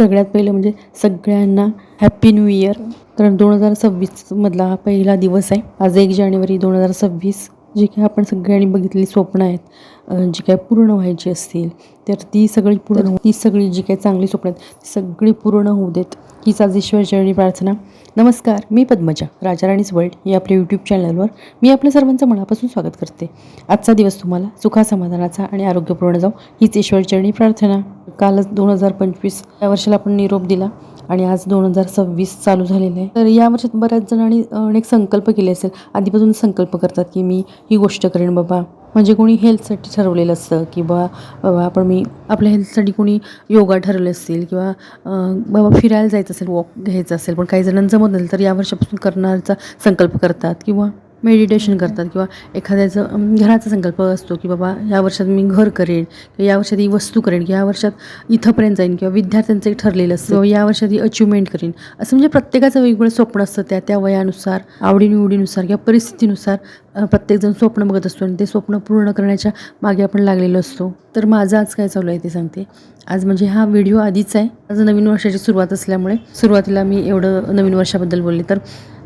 सगळ्यात पहिलं म्हणजे सगळ्यांना हॅप्पी न्यू इयर कारण दोन हजार सव्वीसमधला हा पहिला दिवस आहे. आज एक जानेवारी दोन हजार सव्वीस. जी काय आपण सगळ्यांनी बघितलेली स्वप्न आहेत जी काय पूर्ण व्हायची असतील तर ती सगळी पूर्ण ती सगळी जी काही चांगली स्वप्न आहेत ती सगळी पूर्ण होऊ देत. हीच आज ईश्वरचरणी प्रार्थना. नमस्कार मी पद्मजा राजाराणीच वर्ल्ड या आपल्या यूट्यूब चॅनलवर मी आपल्या सर्वांचं मनापासून स्वागत करते. आजचा दिवस तुम्हाला सुखासमाधानाचा आणि आरोग्यपूर्ण जाऊ हीच ईश्वरचरणी प्रार्थना. कालच दोन हजार पंचवीस या वर्षाला आपण निरोप दिला. आणि आज दोन हजार सव्वीस चालू झालेलं आहे. तर या वर्षात बऱ्याच जणांनी अनेक संकल्प केले असेल. आधीपासून संकल्प करतात की मी ही गोष्ट करेन बाबा. म्हणजे कोणी हेल्थसाठी ठरवलेलं असतं की बाबा आपण मी आपल्या हेल्थसाठी कोणी योगा ठरवले असतील किंवा बाबा फिरायला जायचं असेल वॉक घ्यायचं असेल पण काही जणांना जमत नसेल तर या वर्षापासून करणारचा संकल्प करतात किंवा मेडिटेशन करतात किंवा एखाद्याचं घराचा संकल्प असतो की बाबा या वर्षात मी घर करेन किंवा या वर्षात ही वस्तू करेन किंवा या वर्षात इथंपर्यंत जाईन किंवा विद्यार्थ्यांचं एक ठरलेलं असतं किंवा या वर्षात ही अचिव्हमेंट करेन. असं म्हणजे प्रत्येकाचं वेगवेगळं स्वप्न असतं त्या त्या वयानुसार आवडीनिवडीनुसार किंवा परिस्थितीनुसार प्रत्येकजण स्वप्न बघत असतो आणि ते स्वप्न पूर्ण करण्याच्या मागे आपण लागलेलो असतो. तर माझं आज काय चालू आहे ते सांगते. आज म्हणजे हा व्हिडिओ आधीच आहे. आज नवीन वर्षाची सुरुवात असल्यामुळे सुरुवातीला मी एवढं नवीन वर्षाबद्दल बोलले. तर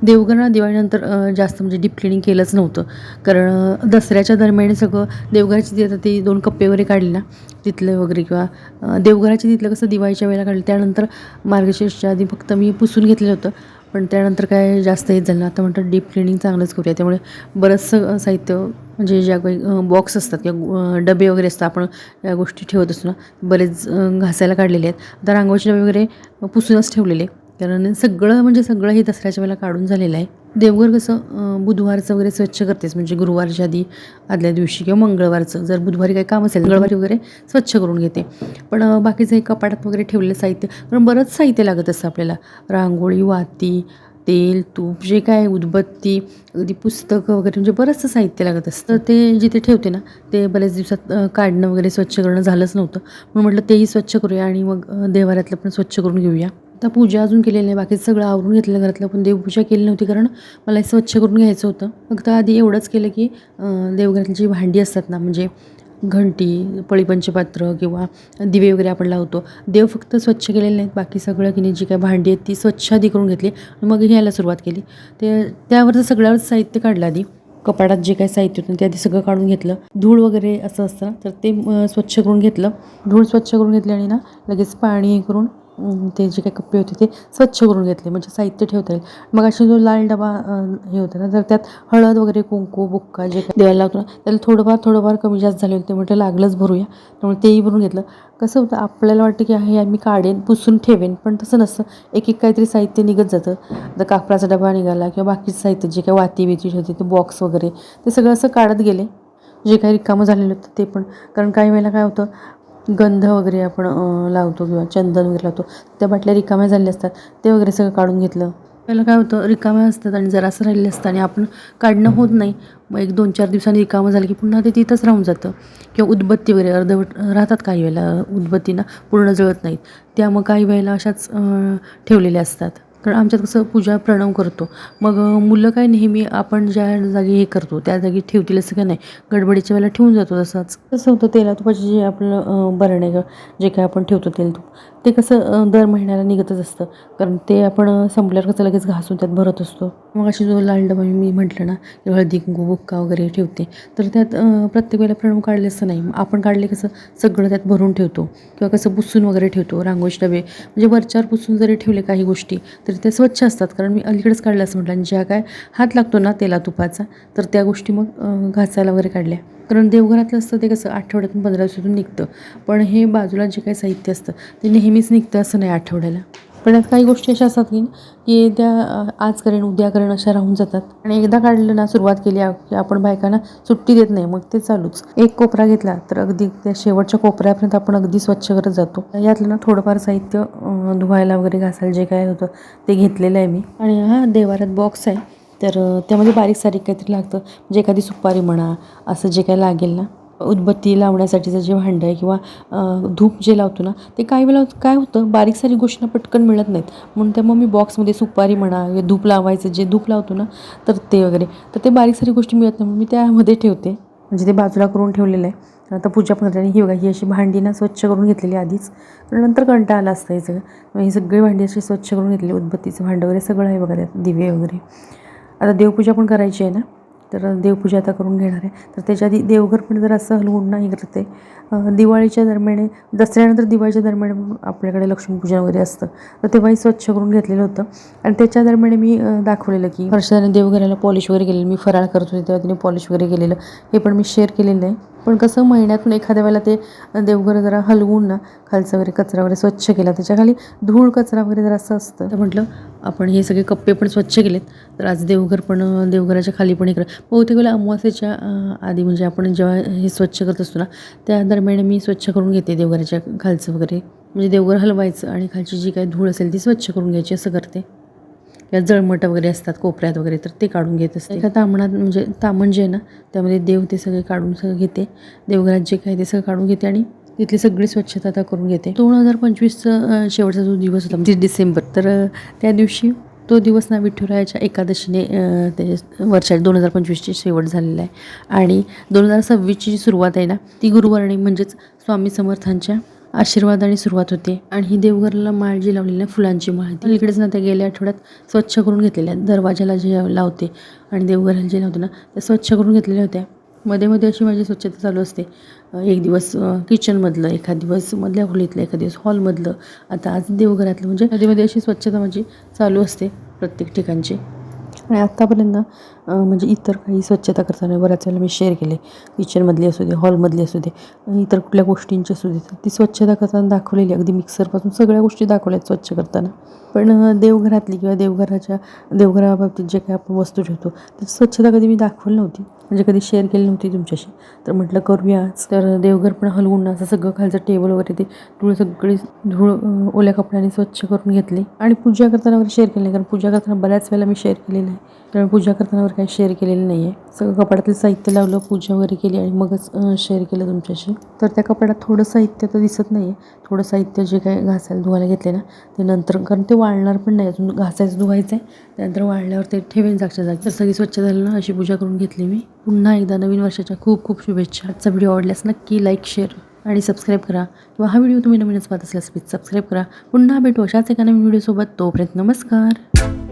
देवगणा दिवाळीनंतर जास्त म्हणजे डीप क्लिनिंग केलंच नव्हतं. कारण दसऱ्याच्या दरम्यान सगळं देवघराची ती आता ती दोन कप्पे वगैरे काढली ना तिथलं वगैरे किंवा देवघराची तिथलं कसं दिवाळीच्या वेळेला काढलं त्यानंतर मार्गशीर्षच्या आधी फक्त मी पुसून घेतलेलं होतं. पण त्यानंतर काय जास्त हेच झालं आता म्हणतात डीप क्लिनिंग चांगलंच करूया. त्यामुळे बरंचसं साहित्य म्हणजे ज्या काही बॉक्स असतात किंवा डबे वगैरे असतात आपण या गोष्टी ठेवत असतो ना बरेच घासायला काढलेले आहेत. आता रांगोळीचे डबे वगैरे पुसूनच ठेवलेले कारण सगळं म्हणजे सगळं हे दसऱ्याच्या वेळेला काढून झालेलं आहे. देवघर कसं बुधवारचं वगैरे स्वच्छ करतेच म्हणजे गुरुवारच्या आधी आदल्या दिवशी किंवा मंगळवारचं. जर बुधवारी काही काम असेल मंगळवारी वगैरे स्वच्छ करून घेते. पण बाकीचं हे कपाटात वगैरे ठेवलेलं साहित्य पण बरंच साहित्य लागत असतं आपल्याला. रांगोळी वाती तेल तूप जे काय उदबत्ती अगदी पुस्तकं वगैरे म्हणजे बरंचसं साहित्य लागत असतं. तर ते जिथे ठेवते ना ते बऱ्याच दिवसात काढणं वगैरे स्वच्छ करणं झालंच नव्हतं. म्हणून म्हटलं तेही स्वच्छ करूया आणि मग देवाऱ्यातलं पण स्वच्छ करून घेऊया. आता पूजा अजून केलेली नाही बाकी सगळं आवरून घेतलं घरातलं पण देवपूजा केली नव्हती कारण मला हे स्वच्छ करून घ्यायचं होतं. फक्त आधी एवढंच केलं की देवघरातली जी भांडी असतात ना म्हणजे घंटी पळीपंचपात्र किंवा दिवे वगैरे आपण लावतो देव फक्त स्वच्छ केलेले नाहीत. बाकी सगळं की नाही जी काय भांडी आहेत ती स्वच्छ आधी करून घेतली मग घ्यायला सुरुवात केली. ते त्यावरचं सगळ्यावर साहित्य काढलं आधी. कपाटात जे काही साहित्य होतं ते आधी सगळं काढून घेतलं. धूळ वगैरे असं असतं तर ते स्वच्छ करून घेतलं. धूळ स्वच्छ करून घेतली आणि ना लगेच पाणी हे करून ते जे काही कप्पे होते ते स्वच्छ करून घेतले म्हणजे साहित्य ठेवता येईल. मग अशी जो लाल डबा हे होता ना तर त्यात हळद वगैरे कुंकू बुक्का जे काही द्यायला होतं ना त्याला थोडंफार थोडंफार कमी जास्त झाले होते म्हटलं लागलंच भरूया. त्यामुळे तेही भरून घेतलं. कसं होतं आपल्याला वाटतं की हे आम्ही काढेन पुसून ठेवेन पण तसं नसतं. एक एक काहीतरी साहित्य निघत जातं. जर कापराचा डबा निघाला किंवा बाकीचं साहित्य जे काही वाती बिती ठेवते ते बॉक्स वगैरे ते सगळं असं काढत गेले. जे काही रिकामं झालेलं होतं ते पण. कारण काही वेळेला काय होतं गंध वगैरे आपण लावतो किंवा चंदन वगैरे लावतो त्या बाटल्या रिकाम्या झालेल्या असतात ते वगैरे सगळं काढून घेतलं. पहिलं काय होतं रिकाम्या असतात आणि जरासं राहिलेलं असतं आणि आपण काढणं होत नाही. मग एक दोन चार दिवसांनी रिकामं झालं की पुन्हा ते तिथंच राहून जातं. किंवा उदबत्ती वगैरे अर्धवट राहतात काही वेळेला उदबत्तीना पूर्ण जळत नाहीत. त्या मग काही वेळेला अशाच ठेवलेल्या असतात. कारण आमच्यात कसं पूजा प्रणव करतो. मग मुलं काय नेहमी आपण ज्या जागी हे करतो त्या जागी ठेवतील असं काय नाही. गडबडीच्या वेळेला ठेवून जातो तसंच. कसं होतं तेला तुपाचे जे आपलं बरणे जे काय आपण ठेवतो तेल तूप ते कसं दर महिन्याला निघतच असतं. कारण ते आपण संपल्यावर कसं लगेच घासून त्यात भरत असतो. मग अशी जो लाल डबा मी म्हटलं ना की हळदी कुंकू बुक्का वगैरे ठेवते. तर त्यात प्रत्येक वेळेला प्रणव काढले असं नाही. मग आपण काढले कसं सगळं त्यात भरून ठेवतो. किंवा कसं पुसून वगैरे ठेवतो रांगोळी डबे. म्हणजे वरच्यावर पुसून जरी ठेवले काही गोष्टी तरी म्हणजे त्या स्वच्छ असतात. कारण मी अलीकडेच काढलं असं म्हटलं आणि ज्या काय हात लागतो ना तेला तुपाचा तर त्या गोष्टी मग घासायला वगैरे काढल्या. कारण देवघरातलं असतं ते कसं आठवड्यातून पंधरा दिवसातून निघतं. पण हे बाजूला जे काही साहित्य असतं ते नेहमीच निघतं असं नाही आठवड्याला. पण यात काही गोष्टी अशा असतात की की त्या आज करेन उद्या करेन अशा राहून जातात. आणि एकदा काढलं ना सुरुवात केली की आपण बायकांना सुट्टी देत नाही मग ते चालूच. एक कोपरा घेतला तर अगदी त्या शेवटच्या कोपऱ्यापर्यंत आपण अगदी स्वच्छ करत जातो. यातलं ना थोडंफार साहित्य धुवायला वगैरे घासायला जे काय होतं ते घेतलेलं आहे मी. आणि हा देवारात बॉक्स आहे तर त्यामध्ये बारीक सारीक काहीतरी लागतं. म्हणजे एखादी सुपारी म्हणा असं जे काय लागेल ना उदबत्ती लावण्यासाठीचं जे भांडं आहे किंवा धूप जे लावतो ना ते काही वेळेला काय होतं बारीक सारी गोष्टी पटकन मिळत नाहीत. म्हणून त्या मग मी बॉक्समध्ये सुपारी म्हणा धूप लावायचं जे धूप लावतो ना तर ते वगैरे. तर ते बारीक सारी गोष्टी मिळत नाही. मी त्यामध्ये ठेवते. म्हणजे ते बाजूला करून ठेवलेलं आहे. आता पूजा पण करते. ही बघा ही अशी भांडी ना स्वच्छ करून घेतलेली आधीच. नंतर कंटाळा आला असतं हे सगळं. ही सगळी भांडी अशी स्वच्छ करून घेतलेली. उदबत्तीचं भांडं वगैरे सगळं आहे बघा त्यात दिवे वगैरे. आता देवपूजा पण करायची आहे ना? तर देवपूजा आता करून घेणार आहे. तर त्याच्या आधी देवघर पण जर असं हलवून नाही करते. दिवाळीच्या दरम्यान दसऱ्यानंतर दिवाळीच्या दरम्यान आपल्याकडे लक्ष्मीपूजन वगैरे असतं. तर तेव्हाही स्वच्छ करून घेतलेलं होतं. आणि त्याच्या दरम्यान मी दाखवलेलं की हर्षदाने देवघराला पॉलिश वगैरे केलेलं. मी फराळ करत होते तेव्हा तिने पॉलिश वगैरे केलेलं. हे पण मी शेअर केलेलं आहे. पण कसं महिन्यातून एखाद्या वेळेला ते देवघर जरा हलवून ना खालचा वगैरे कचरा वगैरे स्वच्छ केला त्याच्याखाली धूळ कचरा वगैरे जरा असं असतं. तर म्हटलं आपण हे सगळे कप्पे पण स्वच्छ केलेत. तर आज देवघर पण देवघराच्या खाली पण इकडं बहुतेक वेळेला अमावास्येच्या आधी म्हणजे आपण जेव्हा हे स्वच्छ करत असतो ना त्या दरम्यान मी स्वच्छ करून घेते देवघराच्या खालचं वगैरे. म्हणजे देवघर हलवायचं आणि खालची जी काही धूळ असेल ती स्वच्छ करून घ्यायची असं करते. या जळमट वगैरे असतात कोपऱ्यात वगैरे तर ते काढून घेत असते. एका तामणात म्हणजे तामण जे आहे ना त्यामध्ये देव ते सगळे काढून सगळं घेते. देवघरात जे काय ते सगळं काढून घेते आणि तिथली सगळी स्वच्छता आता करून घेते. दोन हजार पंचवीसचा शेवटचा जो दिवस होता म्हणजे डिसेंबर तर त्या दिवशी तो दिवस ना विठ्ठुरायाच्या एकादशीने ते वर्षा दोन हजार पंचवीसची शेवट झालेला आहे. आणि दोन हजार सव्वीसची जी सुरुवात आहे ना ती गुरुवारणी म्हणजेच स्वामी समर्थांच्या आशीर्वादाने सुरुवात होते. आणि ही देवघरला माळ जी लावलेली आहे फुलांची माळ ती इकडेच ना त्या गेल्या आठवड्यात स्वच्छ करून घेतलेल्या आहेत दरवाजाला जे लावते आणि देवघराला जे लावते ना त्या स्वच्छ करून घेतलेल्या होत्या. मध्ये मध्ये अशी माझी स्वच्छता चालू असते. एक दिवस किचनमधलं एखाद दिवस मधल्या खोलीतलं एखाद दिवस हॉलमधलं आता आज देवघरातलं म्हणजे मध्ये मध्ये अशी स्वच्छता माझी चालू असते प्रत्येक ठिकाणची. आणि आत्तापर्यंत म्हणजे इतर काही स्वच्छता करताना बऱ्याच वेळेला मी शेअर केले. किचनमधली असू दे हॉलमधली असू दे इतर कुठल्या गोष्टींची असू दे तर ती स्वच्छता करताना दाखवलेली अगदी मिक्सरपासून सगळ्या गोष्टी दाखवल्यात स्वच्छ करताना. पण देवघरातली किंवा देवघराच्या देवघराबाबतीत जे काही आपण वस्तू ठेवतो त्याची स्वच्छता कधी मी दाखवली नव्हती. म्हणजे कधी शेअर केली नव्हती तुमच्याशी. तर म्हटलं करूया तर देवघर पण हलवून असं सगळं खालचं टेबल वगैरे ते धूळ सगळी धूळ ओल्या कपड्याने स्वच्छ करून घेतली. आणि पूजा करताना वगैरे शेअर केली कारण पूजा करताना बऱ्याच वेळेला मी शेअर केलेलं आहे. त्यामुळे पूजा करताना वगैरे काही शेअर केलेलं नाही आहे सगळं कपाडातलं साहित्य लावलं पूजा वगैरे केली आणि मगच शेअर केलं तुमच्याशी. तर त्या कपाडात थोडं साहित्य तर दिसत नाही आहे थोडं साहित्य जे काही घासायला धुवायला घेतले ना ते नंतर कारण ते वाळणार पण नाही. अजून घासायचं धुवायचं आहे त्यानंतर वाळल्यावर ते ठेवेन जागच्या जागी. तर सगळी स्वच्छ झालं ना अशी पूजा करून घेतली मी. पुन्हा एकदा नवीन वर्षाच्या खूप खूप शुभेच्छा. आजचा व्हिडिओ आवडल्यास नक्की लाईक शेअर आणि सबस्क्राईब करा. किंवा हा व्हिडिओ तुम्ही नवीनच पाहत असल्यास प्लीज सबस्क्राईब करा. पुन्हा भेटू अशाच एका नवीन व्हिडिओसोबत तोपर्यंत नमस्कार.